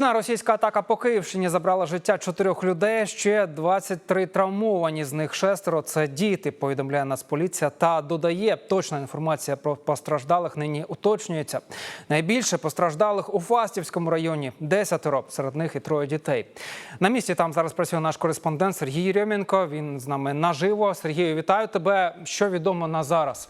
На російська атака по Київщині забрала життя чотирьох людей. Ще 23 травмовані. З них шестеро це діти. Повідомляє Нацполіція та додає точна інформація про постраждалих. Нині уточнюється. Найбільше постраждалих у Фастівському районі десятеро. Серед них і троє дітей. На місці там зараз працює наш кореспондент Сергій Рьомінко. Він з нами наживо. Сергію, вітаю тебе. Що відомо на зараз?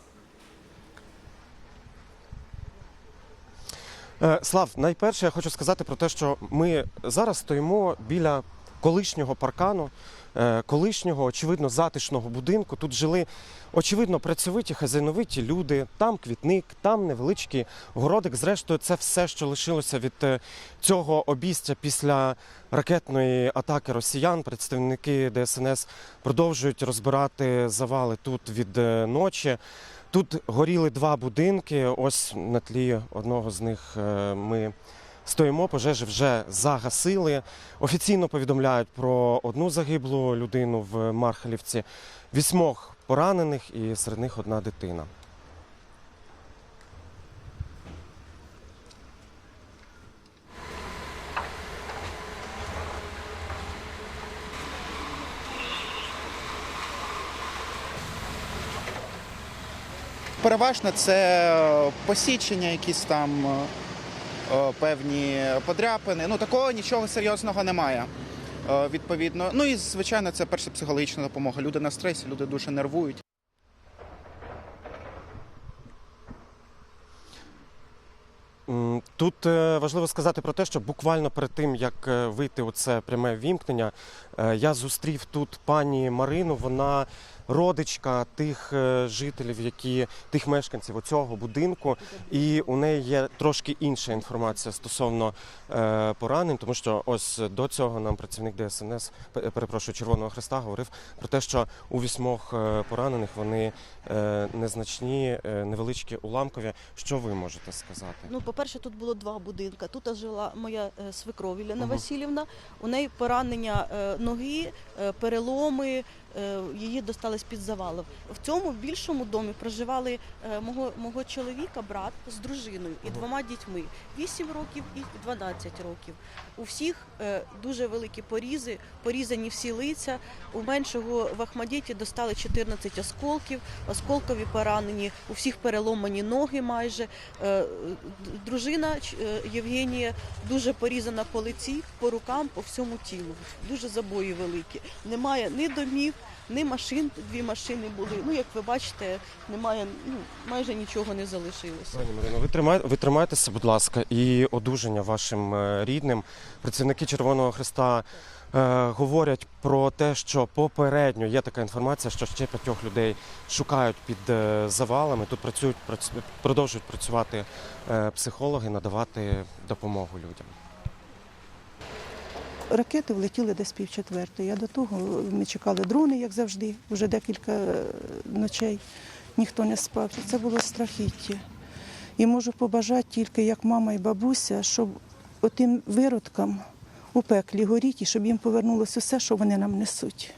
Слав, найперше я хочу сказати про те, що ми зараз стоїмо біля колишнього паркану, е, колишнього, очевидно, затишного будинку. Тут жили, очевидно, працьовиті, хазяйновиті люди, там квітник, там невеличкий городик. Зрештою, це все, що лишилося від е, цього обійстя після ракетної атаки росіян. Представники ДСНС продовжують розбирати завали тут від е, ночі. Тут горіли два будинки. Ось на тлі одного з них е, ми стоїмо. Пожежі вже загасили. Офіційно повідомляють про одну загиблу людину в Мархалівці, вісьмох поранених і серед них одна дитина. Переважно це посічення, якісь там е, е, певні подряпини. Ну такого нічого серйозного немає. Е, Відповідно, ну і звичайно, це перша психологічна допомога. Люди на стресі, люди дуже нервують. Тут е, важливо сказати про те, що буквально перед тим, як е, вийти у це пряме вімкнення, е, я зустрів тут пані Марину. Вона родичка тих е, жителів, які тих мешканців оцього будинку, і у неї є трошки інша інформація стосовно е, поранень, тому що ось до цього нам працівник ДСНС, перепрошую, Червоного Христа говорив про те, що у вісьмох е, поранених вони е, незначні, е, невеличкі уламкові. Що ви можете сказати? Ну, по-перше, тут було два будинки. Тут жила моя е, свекров Ілляна Мгм. Васильівна. У неї поранення е, ноги, е, переломи, е, її достали з-під завалів. В цьому більшому домі проживали е, мого, мого чоловіка, брат з дружиною і двома дітьми 8 років і 12 років. У всіх е, дуже великі порізи, порізані всі лиця. У меншого в Ахмадіті достали 14 осколків, осколкові поранені, у всіх переломані ноги майже. Е, Дружина е, Євгенія дуже порізана по лиці, по рукам, по всьому тілу. Дуже забої великі. Немає ні домів, ні машин. Дві машини були. Ну, як ви бачите, немає, ну, майже нічого не залишилося. Пані Марино, ви тримай, ви тримайтеся, будь ласка, і одужання вашим е, рідним. Працівники Червоного Христа е, говорять про те, що попередньо є така інформація, що ще п'ятьох людей шукають під е, завалами. Тут працюють прац- продовжують працювати е, психологи, надавати допомогу людям. Ракети влетіли десь пів четвертої. А до того ми чекали дрони, як завжди, вже декілька е, ночей. Ніхто не спав. Це було страхіття. І можу побажати тільки як мама і бабуся, щоб отим виродкам у пеклі горіть і щоб їм повернулося все, що вони нам несуть.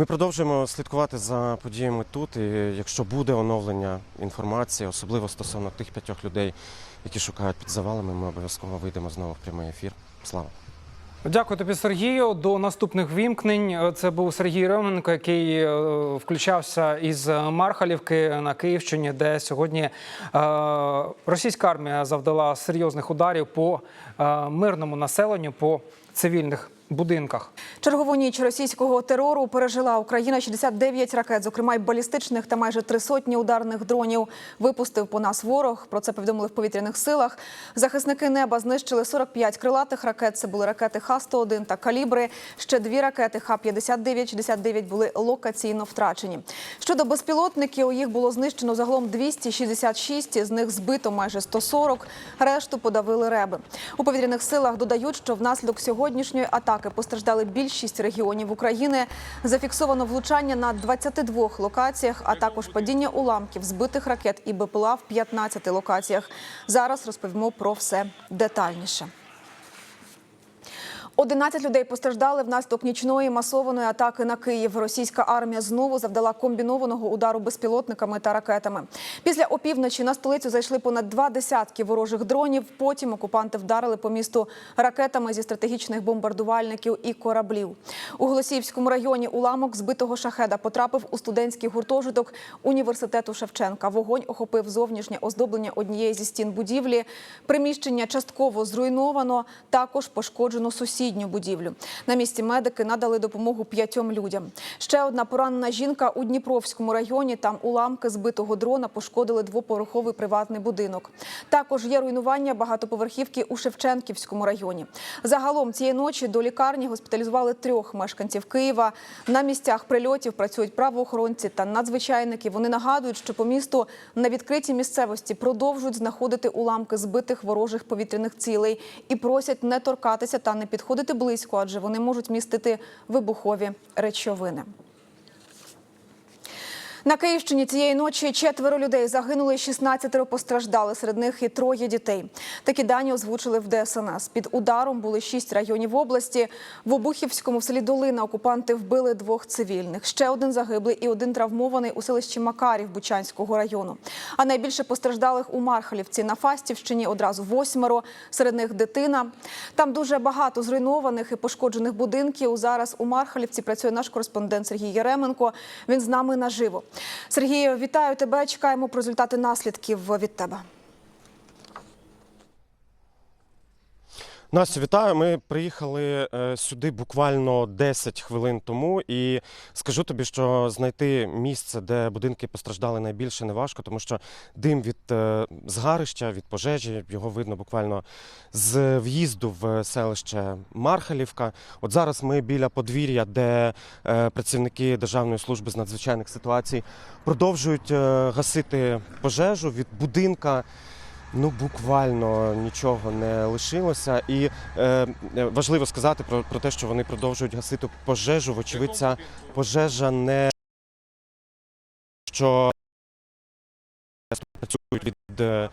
Ми продовжуємо слідкувати за подіями тут. І якщо буде оновлення інформації, особливо стосовно тих п'ятьох людей, які шукають під завалами, ми обов'язково вийдемо знову в прямий ефір. Слава! Дякую тобі, Сергію. До наступних вімкнень. Це був Сергій Романенко, який е, включався із Мархалівки на Київщині, де сьогодні е, російська армія завдала серйозних ударів по е, мирному населенню, по цивільних будинках. Чергову ніч російського терору пережила Україна 69 ракет, зокрема й балістичних та майже три сотні ударних дронів. Випустив по нас ворог. Про це повідомили в повітряних силах. Захисники неба знищили 45 крилатих ракет. Це були ракети Х-101 та калібри. Ще дві ракети Х-59-69 були локаційно втрачені. Щодо безпілотників, їх було знищено загалом 266, з них збито майже 140, решту подавили реби. У повітряних силах додають, що внаслідок сьогоднішньої атаки постраждали більшість регіонів України. Зафіксовано влучання на 22 локаціях, а також падіння уламків збитих ракет і БПЛА в 15 локаціях. Зараз розповімо про все детальніше. 11 людей постраждали внаслідок нічної масованої атаки на Київ. Російська армія знову завдала комбінованого удару безпілотниками та ракетами. Після опівночі на столицю зайшли понад два десятки ворожих дронів. Потім окупанти вдарили по місту ракетами зі стратегічних бомбардувальників і кораблів. У Голосіївському районі уламок збитого шахеда потрапив у студентський гуртожиток університету Шевченка. Вогонь охопив зовнішнє оздоблення однієї зі стін будівлі. Приміщення частково зруйновано. Також пошкоджено сусідню будівлю. На місці медики надали допомогу п'ятьом людям. Ще одна поранена жінка у Дніпровському районі. Там уламки збитого дрона пошкодили двоповерховий приватний будинок. Також є руйнування багатоповерхівки у Шевченківському районі. Загалом цієї ночі до лікарні госпіталізували трьох мешканців Києва. На місцях прильотів працюють правоохоронці та надзвичайники. Вони нагадують, що по місту на відкритій місцевості продовжують знаходити уламки збитих ворожих повітряних цілей і просять не торкатися та не підходити близько, адже вони можуть містити вибухові речовини. На Київщині цієї ночі четверо людей загинули, 16 постраждали. Серед них і троє дітей. Такі дані озвучили в ДСНС. Під ударом були шість районів області. В Обухівському в селі Долина окупанти вбили двох цивільних. Ще один загиблий і один травмований у селищі Макарів Бучанського району. А найбільше постраждалих у Мархалівці на Фастівщині одразу восьмеро. Серед них дитина. Там дуже багато зруйнованих і пошкоджених будинків. Зараз у Мархалівці працює наш кореспондент Сергій Яременко. Він з нами наживо. Сергію, вітаю тебе. Чекаємо про результати наслідків від тебе. Настю, вітаю. Ми приїхали е, сюди буквально 10 хвилин тому, і скажу тобі, що знайти місце, де будинки постраждали найбільше, не важко, тому що дим від е, згарища, від пожежі, його видно буквально з в'їзду в селище Мархалівка. От зараз ми біля подвір'я, де е, працівники Державної служби з надзвичайних ситуацій продовжують гасити пожежу від будинка. Ну, буквально нічого не лишилося. І е, е, важливо сказати про, про те, що вони продовжують гасити пожежу. Вочевидь, ця пожежа не що працюють від е,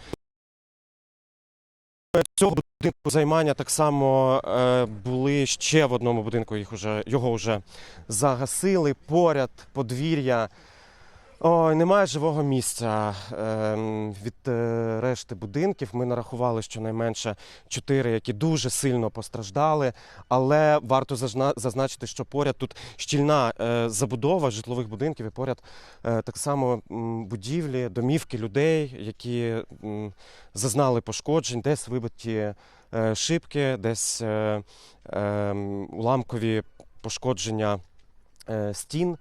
цього будинку займання так само е, були ще в одному будинку. Їх уже його вже загасили. Поряд подвір'я. Ой, немає живого місця ем, від е, решти будинків. Ми нарахували щонайменше чотири, які дуже сильно постраждали. Але варто зазначити, що поряд тут щільна е, забудова житлових будинків, і поряд е, так само будівлі, домівки людей, які зазнали пошкоджень, десь вибиті е, шибки, десь е, е, уламкові пошкодження стін.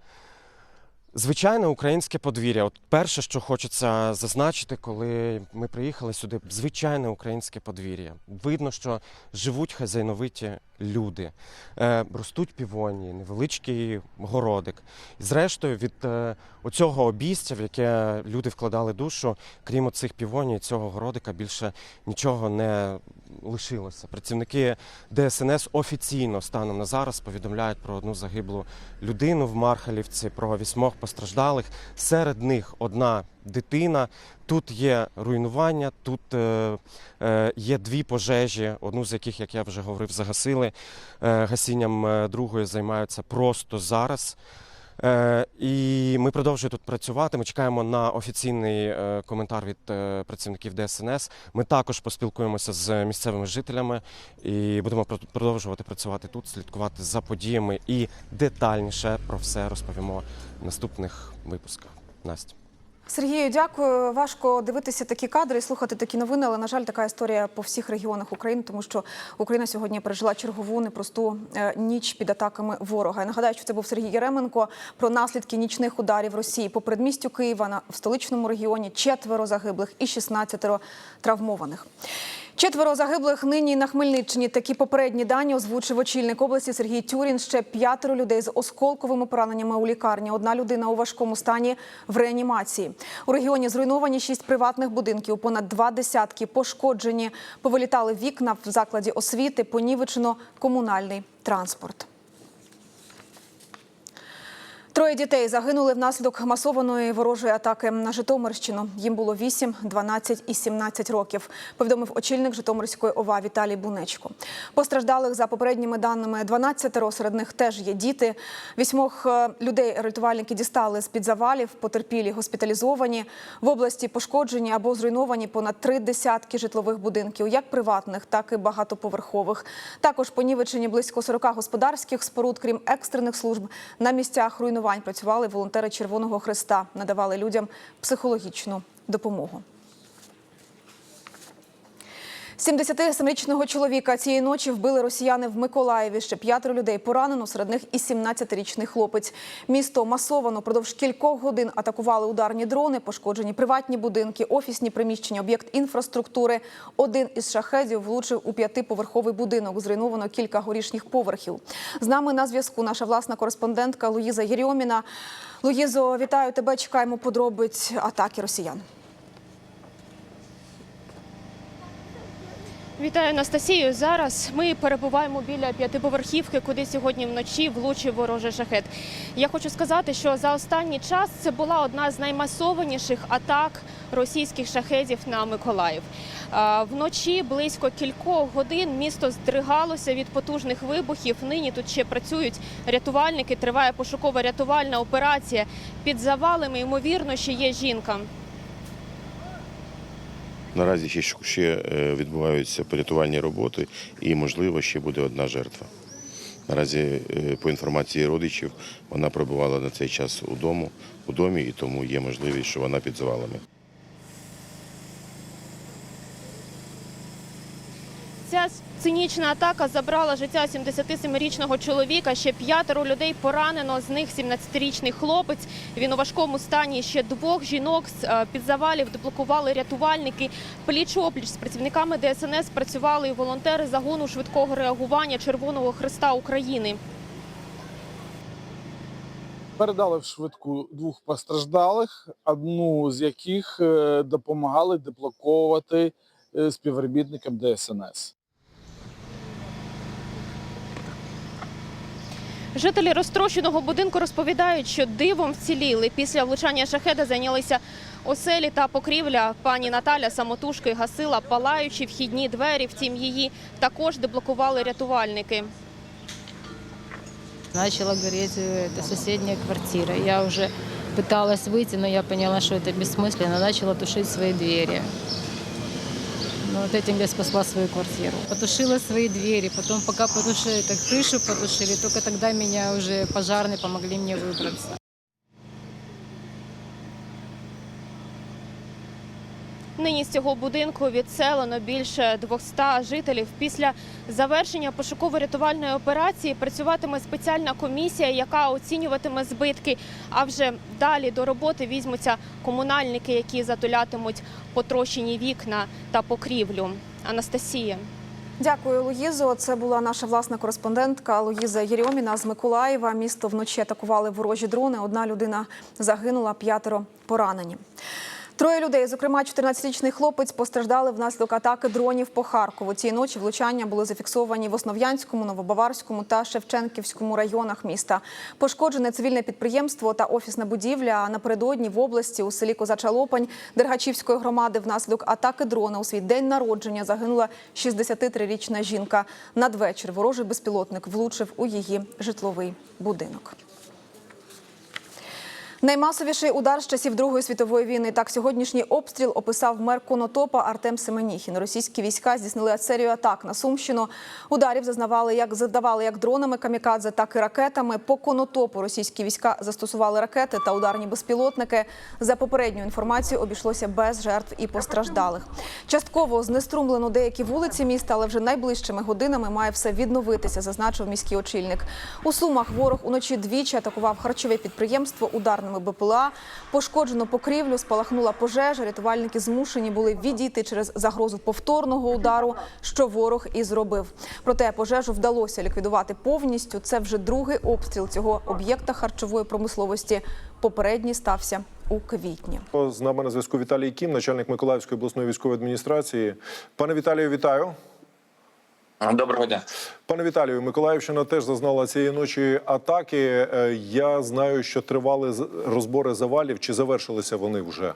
Звичайне українське подвір'я. От перше, що хочеться зазначити, коли ми приїхали сюди, звичайне українське подвір'я. Видно, що живуть хазяйновиті люди, е, ростуть півонії, невеличкий городик. І зрештою, від е, оцього обійстя, в яке люди вкладали душу, крім оцих півоній, цього городика більше нічого не лишилося. Працівники ДСНС офіційно станом на зараз повідомляють про одну загиблу людину в Мархалівці, про вісьмох постраждалих. Серед них одна дитина. Тут є руйнування, тут е, е, є дві пожежі, одну з яких, як я вже говорив, загасили. Е, гасінням другої займаються просто зараз. І ми продовжуємо тут працювати. Ми чекаємо на офіційний коментар від працівників ДСНС. Ми також поспілкуємося з місцевими жителями і будемо продовжувати працювати тут, слідкувати за подіями і детальніше про все розповімо в наступних випусках. Настя. Сергію, дякую. Важко дивитися такі кадри і слухати такі новини, але на жаль, така історія по всіх регіонах України, тому що Україна сьогодні пережила чергову непросту е, ніч під атаками ворога. Я нагадаю, що це був Сергій Єременко про наслідки нічних ударів Росії по передмістю Києва на в столичному регіоні. Четверо загиблих і 16 травмованих. Четверо загиблих нині на Хмельниччині. Такі попередні дані озвучив очільник області Сергій Тюрін. Ще п'ятеро людей з осколковими пораненнями у лікарні. Одна людина у важкому стані в реанімації. У регіоні зруйновані шість приватних будинків. Понад два десятки пошкоджені. Повилітали вікна в закладі освіти. Понівечено комунальний транспорт. Троє дітей загинули внаслідок масованої ворожої атаки на Житомирщину. Їм було 8, 12 і 17 років. Повідомив очільник Житомирської ОВА Віталій Бунечко. Постраждалих за попередніми даними 12, серед них теж є діти. Вісьмох е, людей рятувальники дістали з під завалів, потерпілі госпіталізовані. В області пошкоджені або зруйновані понад три десятки житлових будинків, як приватних, так і багатоповерхових. Також понівечені близько 40 господарських споруд, крім екстрених служб. На місцях руйнувань працювали волонтери Червоного Христа, надавали людям психологічну допомогу. 77-річного чоловіка цієї ночі вбили росіяни в Миколаєві. Ще п'ятеро людей поранено, серед них і 17-річний хлопець. Місто масовано продовж кількох годин атакували ударні дрони, пошкоджені приватні будинки, офісні приміщення, об'єкт інфраструктури. Один із шахедів влучив у п'ятиповерховий будинок. Зруйновано кілька горішніх поверхів. З нами на зв'язку наша власна кореспондентка Луїза Єрьоміна. Луїзо, вітаю тебе. Чекаємо подробиць атаки росіян. Вітаю Анастасію. Зараз ми перебуваємо біля п'ятиповерхівки, куди сьогодні вночі влучив ворожий шахет. Я хочу сказати, що за останній час це була одна з наймасованіших атак російських шахедів на Миколаїв. Вночі близько кількох годин місто здригалося від потужних вибухів. Нині тут ще працюють рятувальники. Триває пошукова рятувальна операція. Під завалами ймовірно ще є жінка. Наразі ще, е, відбуваються порятувальні роботи і, можливо, ще буде одна жертва. Наразі, е, по інформації родичів, вона перебувала на цей час у у домі, і тому є можливість, що вона під завалами. Ця цинічна атака забрала життя 77-річного чоловіка. Ще п'ятеро людей поранено. З них 17-річний хлопець. Він у важкому стані. Ще двох жінок з е, під завалів деблокували рятувальники. Пліч опліч з працівниками ДСНС працювали і волонтери загону швидкого реагування Червоного Христа України. Передали в швидку двох постраждалих, одну з яких е, допомагали деблоковувати е, співробітникам ДСНС. Жителі розтрощеного будинку розповідають, що дивом вціліли. Після влучання шахеда зайнялися оселі та покрівля. Пані Наталя самотужки гасила палаючі вхідні двері. Втім, її також деблокували рятувальники. Начала гореть э, это соседняя квартира. Я уже пыталась выйти, но я поняла, что это бессмысленно. Начала тушить свои двери. Ну, вот этим я спасла свою квартиру. Потушила свои двери, потом пока потушили, так крышу потушили, только тогда меня уже пожарные помогли мне выбраться. Нині з цього будинку відселено більше 200 жителів. Після завершення пошуково-рятувальної операції працюватиме спеціальна комісія, яка оцінюватиме збитки. А вже далі до роботи візьмуться комунальники, які затулятимуть потрощені вікна та покрівлю. Анастасія. Дякую, Луїзо. Це була наша власна кореспондентка Луїза Єрьоміна з Миколаєва. Місто вночі атакували ворожі дрони. Одна людина загинула, п'ятеро поранені. Троє людей, зокрема 14-річний хлопець, постраждали внаслідок атаки дронів по Харкову. Цієї ночі влучання були зафіксовані в Основ'янському, Новобаварському та Шевченківському районах міста. Пошкоджене цивільне підприємство та офісна будівля. Напередодні в області у селі Козача Лопань Дергачівської громади внаслідок атаки дрона у свій день народження загинула 63-річна жінка. Надвечір ворожий безпілотник влучив у її житловий будинок. Наймасовіший удар з часів Другої світової війни. Так сьогоднішній обстріл описав мер Конотопа Артем Семеніхін. Російські війська здійснили серію атак на Сумщину. Ударів зазнавали як завдавали як дронами камікадзе, так і ракетами. По Конотопу російські війська застосували ракети та ударні безпілотники. За попередньою інформацією обійшлося без жертв і постраждалих. Частково знеструмлено деякі вулиці міста, але вже найближчими годинами має все відновитися, зазначив міський очільник. У Сумах ворог уночі двічі атакував харчове підприємство ударними БПЛА. Пошкоджено покрівлю, спалахнула пожежа. Рятувальники змушені були відійти через загрозу повторного удару, що ворог і зробив. Проте пожежу вдалося ліквідувати повністю. Це вже другий обстріл цього об'єкта харчової промисловості. Попередній стався у квітні. З нами на зв'язку Віталій Кім, начальник Миколаївської обласної військової адміністрації. Пане Віталію, вітаю. Доброго дня. Пане Віталію, Миколаївщина теж зазнала цієї ночі атаки. Е, Я знаю, що тривали розбори завалів. Чи завершилися вони вже?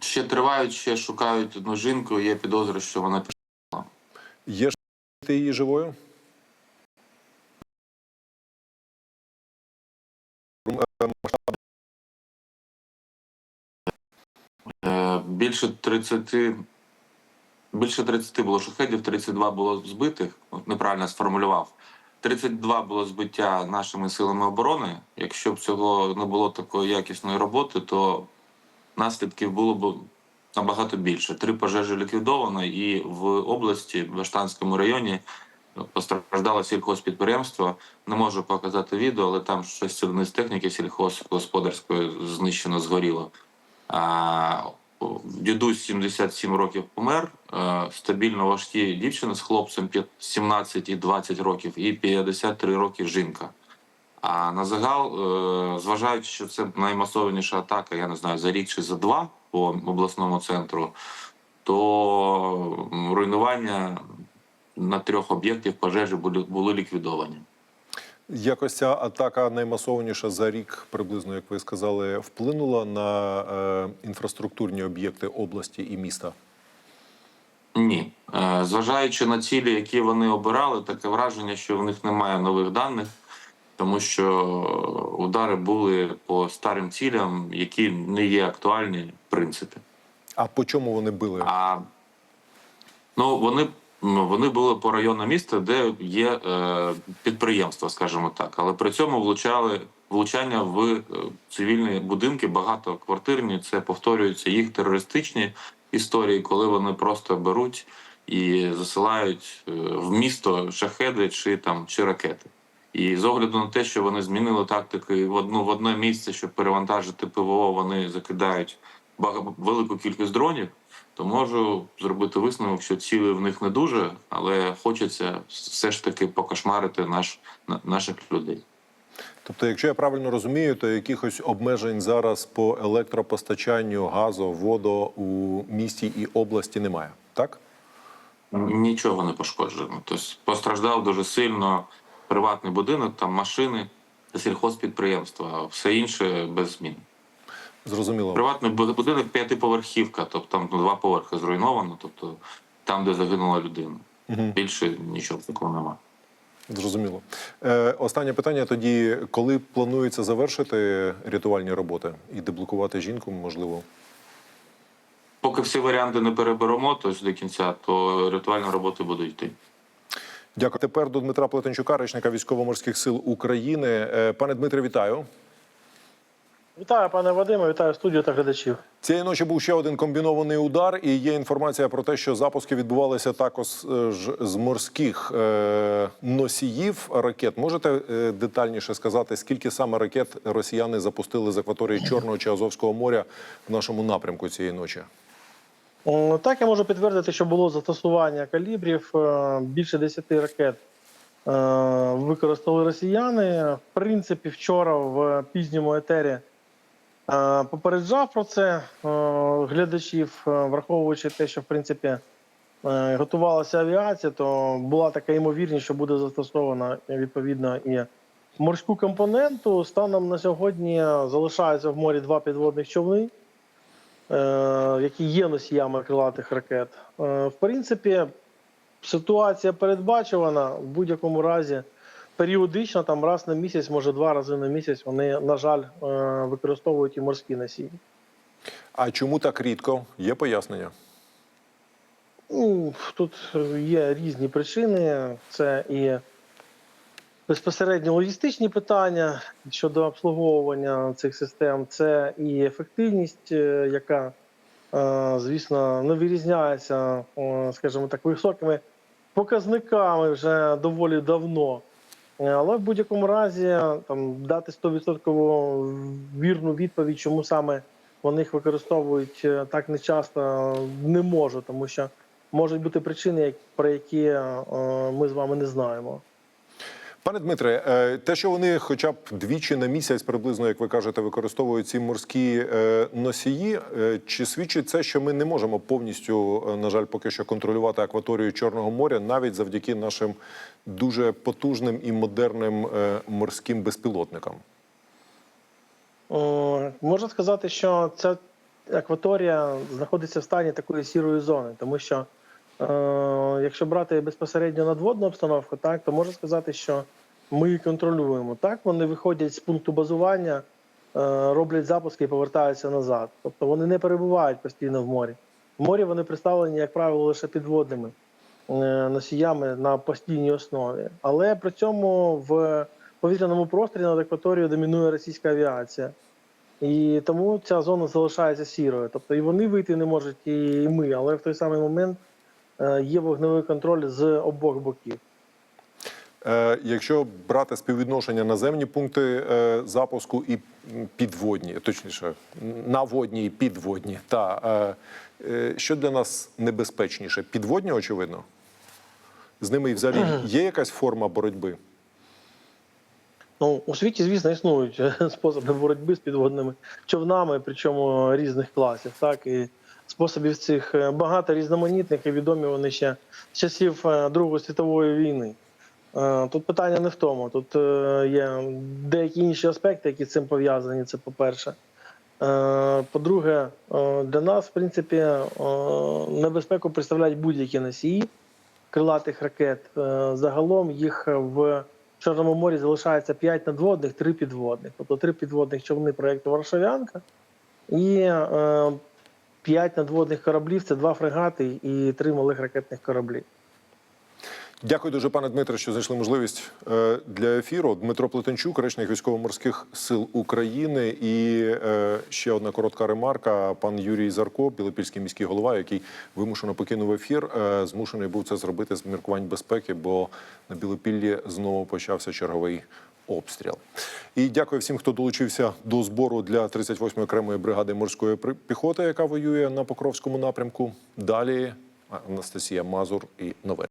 Ще тривають, ще шукають одну жінку. Є підозри, що вона пішла. Є ж її живою? Е, Більше 30, більше 30 було шахедів, 32 було збитих. Неправильно сформулював. 32 було збиття нашими силами оборони. Якщо б цього не було такої якісної роботи, то наслідків було б набагато більше. Три пожежі ліквідовано, і в області, в Баштанському районі, постраждало сільхозпідприємство. Не можу показати відео, але там щось одне з техніки сільхозгосподарської знищено згоріло. Дідусь 77 років помер. е, Стабільно важкі дівчина з хлопцем п'ят- 17 і 20 років, і 53 роки жінка. А на загал, е, зважаючи, що це наймасованіша атака, я не знаю, за рік чи за два по обласному центру, то руйнування на трьох об'єктів пожежі були ліквідовані. Якось ця атака наймасованіша за рік, приблизно, як ви сказали, вплинула на е, інфраструктурні об'єкти області і міста. Ні, Е, зважаючи на цілі, які вони обирали, таке враження, що в них немає нових даних, тому що удари були по старим цілям, які не є актуальні в принципі. А по чому вони били? А ну вони, вони були по району міста, де є е, підприємства, скажімо так, але при цьому влучали влучання в е, цивільні будинки, багатоквартирні. Це повторюються їх терористичні історії, коли вони просто беруть і засилають е, в місто шахеди чи там чи ракети. І з огляду на те, що вони змінили тактики в одну в одне місце, щоб перевантажити ПВО, вони закидають велику кількість дронів, то можу зробити висновок, що цілі в них не дуже, але хочеться все ж таки покошмарити наш наших людей. Тобто, якщо я правильно розумію, то якихось обмежень зараз по електропостачанню, газу, воду у місті і області немає, так? Нічого не пошкоджено. Тобто постраждав дуже сильно приватний будинок, там машини сільхозпідприємства, все інше без змін. Зрозуміло. Приватний бу- будинок п'ятиповерхівка, тобто там ну, два поверхи зруйновано, тобто там, де загинула людина. Мгм. Більше нічого такого немає. Зрозуміло. Е, останнє питання тоді: коли планується завершити рятувальні роботи і деблокувати жінку, можливо? Поки всі варіанти не переберемо, тобто до кінця, то рятувальні роботи будуть йти. Дякую. Тепер до Дмитра Плетенчука, речника військово-морських сил України. Е, Пане Дмитре, вітаю. Вітаю, пане Вадиме, вітаю студію та глядачів. Цієї ночі був ще один комбінований удар, і є інформація про те, що запуски відбувалися також е, з морських е, носіїв ракет. Можете е, детальніше сказати, скільки саме ракет росіяни запустили з акваторії Чорного чи Азовського моря в нашому напрямку цієї ночі? Так, я можу підтвердити, що було застосування калібрів. Більше 10 ракет використали росіяни. В принципі, вчора в пізньому етері попереджав про це е, глядачів, е, враховуючи те, що в принципі е, готувалася авіація, то була така ймовірність, що буде застосована відповідно і морську компоненту. Станом на сьогодні залишаються в морі два підводних човни. які є носіями крилатих ракет. В принципі, ситуація передбачувана в будь-якому разі. Періодично, там раз на місяць, може два рази на місяць, вони, на жаль, е, використовують і морські носії. А чому так рідко? Є пояснення? Ну, тут є різні причини. Це і безпосередньо логістичні питання щодо обслуговування цих систем, це і ефективність, е, яка, е, звісно, не вирізняється, е, скажімо так, високими показниками вже доволі давно. Е, Але в будь-якому разі там дати 100% вірну відповідь, чому саме вони їх використовують е, так нечасто, не можу, тому що можуть бути причини, про які е, ми з вами не знаємо. Пане Дмитре, е, те, що вони хоча б двічі на місяць, приблизно, як ви кажете, використовують ці морські е, носії, е, чи свідчить це, що ми не можемо повністю, е, на жаль, поки що контролювати акваторію Чорного моря, навіть завдяки нашим дуже потужним і модерним е, морським безпілотникам? О, Можна сказати, що ця акваторія знаходиться в стані такої сірої зони, тому що е, якщо брати безпосередньо надводну обстановку, так то можна сказати, що ми її контролюємо. Так вони виходять з пункту базування, е, роблять запуски і повертаються назад. Тобто вони не перебувають постійно в морі. В морі вони представлені, як правило, лише підводними носіями на постійній основі. Але при цьому в повітряному просторі над акваторією домінує російська авіація. І тому ця зона залишається сірою. Тобто і вони вийти не можуть, і ми, але в той самий момент е, є вогневий контроль з обох боків. Е, Якщо брати співвідношення наземні пункти е, запуску і підводні, точніше, наводні і підводні, та е, е, що для нас небезпечніше? Підводні, очевидно. З ними і взагалі є якась форма боротьби. Ну, у світі, звісно, існують е, способи боротьби з підводними човнами, причому різних класів. Так і способів цих е, багато різноманітних і відомі вони ще з часів е, Другої світової війни. Тут питання не в тому. Тут є деякі інші аспекти, які з цим пов'язані. Це по-перше. По-друге, для нас, в принципі, небезпеку представляють будь-які носії крилатих ракет. Е, Загалом їх в Чорному морі залишається 5 надводних, 3 підводних. Тобто 3 підводних човни проєкту Варшавянка і е, 5 надводних кораблів це 2 фрегати і 3 малих ракетних кораблі. Дякую дуже, пане Дмитре, що знайшли можливість е, для ефіру. Дмитро Плетенчук, речник військово-морських сил України. І е, ще одна коротка ремарка. Пан Юрій Зарко, білопільський міський голова, який вимушено покинув ефір, е, змушений був це зробити з міркувань безпеки, бо на Білопіллі знову почався черговий обстріл. І дякую всім, хто долучився до збору для 38-ї окремої бригади морської піхоти, яка воює на Покровському напрямку. Далі Анастасія Мазур і новини.